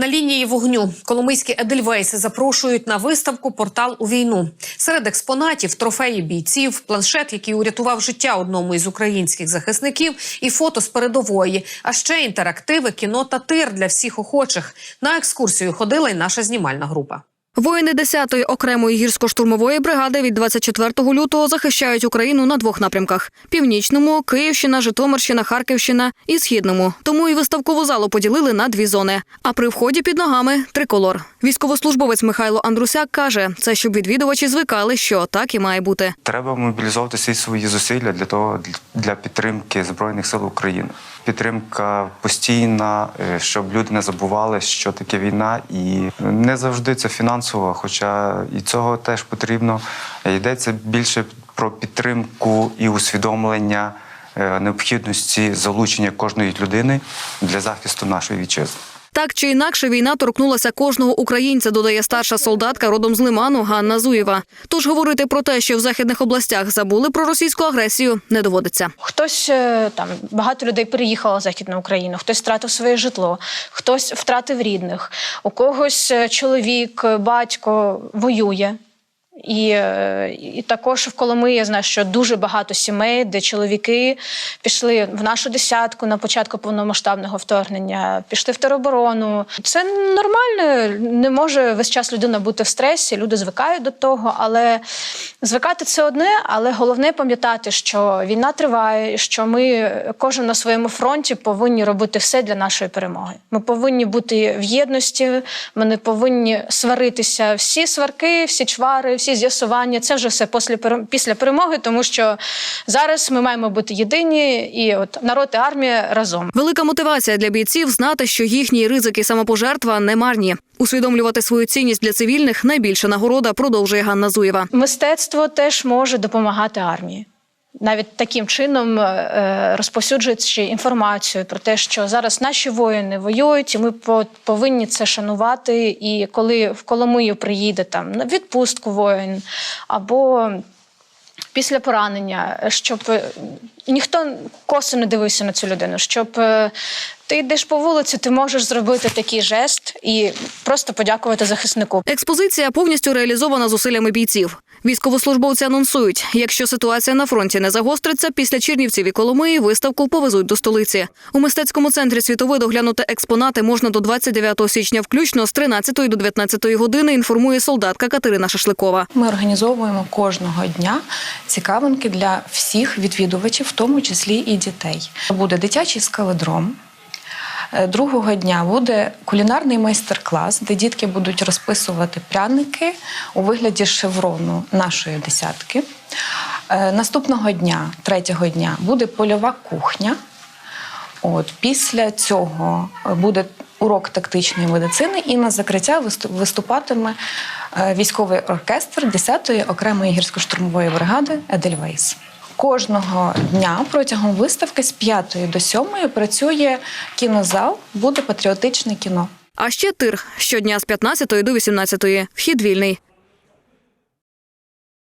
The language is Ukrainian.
На лінії вогню коломийські Едельвейси запрошують на виставку Портал у війну. Серед експонатів трофеї бійців, планшет, який урятував життя одному із українських захисників, і фото з передової. А ще інтерактиви, кіно та тир для всіх охочих. На екскурсію ходила й наша знімальна група. Воїни 10-ї окремої гірсько-штурмової бригади від 24 лютого захищають Україну на двох напрямках: північному Київщина, Житомирщина, Харківщина і східному. Тому і виставкову залу поділили на дві зони. А при вході під ногами триколор. Військовослужбовець Михайло Андрусяк каже, це щоб відвідувачі звикали, що так і має бути. Треба мобілізовувати всі свої зусилля для того для підтримки збройних сил України. Підтримка постійна, е, щоб люди не забували, що таке війна, і не завжди це фінансово, хоча і цього теж потрібно. Йдеться більше про підтримку і усвідомлення е, необхідності залучення кожної людини для захисту нашої вітчизни. Так чи інакше, війна торкнулася кожного українця, додає старша солдатка родом з Лиману Ганна Зуєва. Тож говорити про те, що в західних областях забули про російську агресію, не доводиться. Хтось е, там багато людей переїхало в західну Україну, хтось втратив своє житло, хтось втратив рідних, у когось е, чоловік, е, батько воює. І, е, і також в Коломиї я знаю, що дуже багато сімей, де чоловіки пішли в нашу десятку на початку повномасштабного вторгнення, пішли в тероборону. Це нормально, не може весь час людина бути в стресі, люди звикають до того, але звикати це одне, але головне пам'ятати, що війна триває, і що ми кожен на своєму фронті повинні робити все для нашої перемоги. Ми повинні бути в єдності, ми не повинні сваритися. Всі сварки, всі чвари, всі з'ясування це вже все після перем- після перемоги, тому що зараз ми маємо бути єдині, і от народ і армія разом. Велика мотивація для бійців знати, що їхні ризики самопожертва не марні. Усвідомлювати свою цінність для цивільних найбільша нагорода, продовжує Ганна Зуєва. Мистецтво теж може допомагати армії. Навіть таким чином е, розповсюджуючи інформацію про те, що зараз наші воїни воюють, і ми повинні це шанувати. І коли в Коломию приїде там на відпустку воїн або після поранення, щоб е, ніхто косо не дивився на цю людину, щоб е, ти йдеш по вулиці, ти можеш зробити такий жест і просто подякувати захиснику. Експозиція повністю реалізована зусиллями бійців. Військовослужбовці анонсують, якщо ситуація на фронті не загостриться, після Чернівців і Коломиї виставку повезуть до столиці. У мистецькому центрі світовий доглянути експонати можна до 29 січня, включно з 13 до 19 години. Інформує солдатка Катерина Шашликова. Ми організовуємо кожного дня цікавинки для всіх відвідувачів, в тому числі і дітей. Буде дитячий скаледром. Е, Другого дня буде кулінарний майстер-клас, де дітки будуть розписувати пряники у вигляді шеврону нашої десятки. Е, Наступного дня, третього дня, буде польова кухня. От після цього е, буде урок тактичної медицини, і на закриття виступ- виступатиме військовий оркестр 10-ї окремої гірсько-штурмової бригади Едельвейс. Кожного дня протягом виставки з 5 до 7 працює кінозал, буде патріотичне кіно. А ще тир щодня з 15 до 18. Вхід вільний.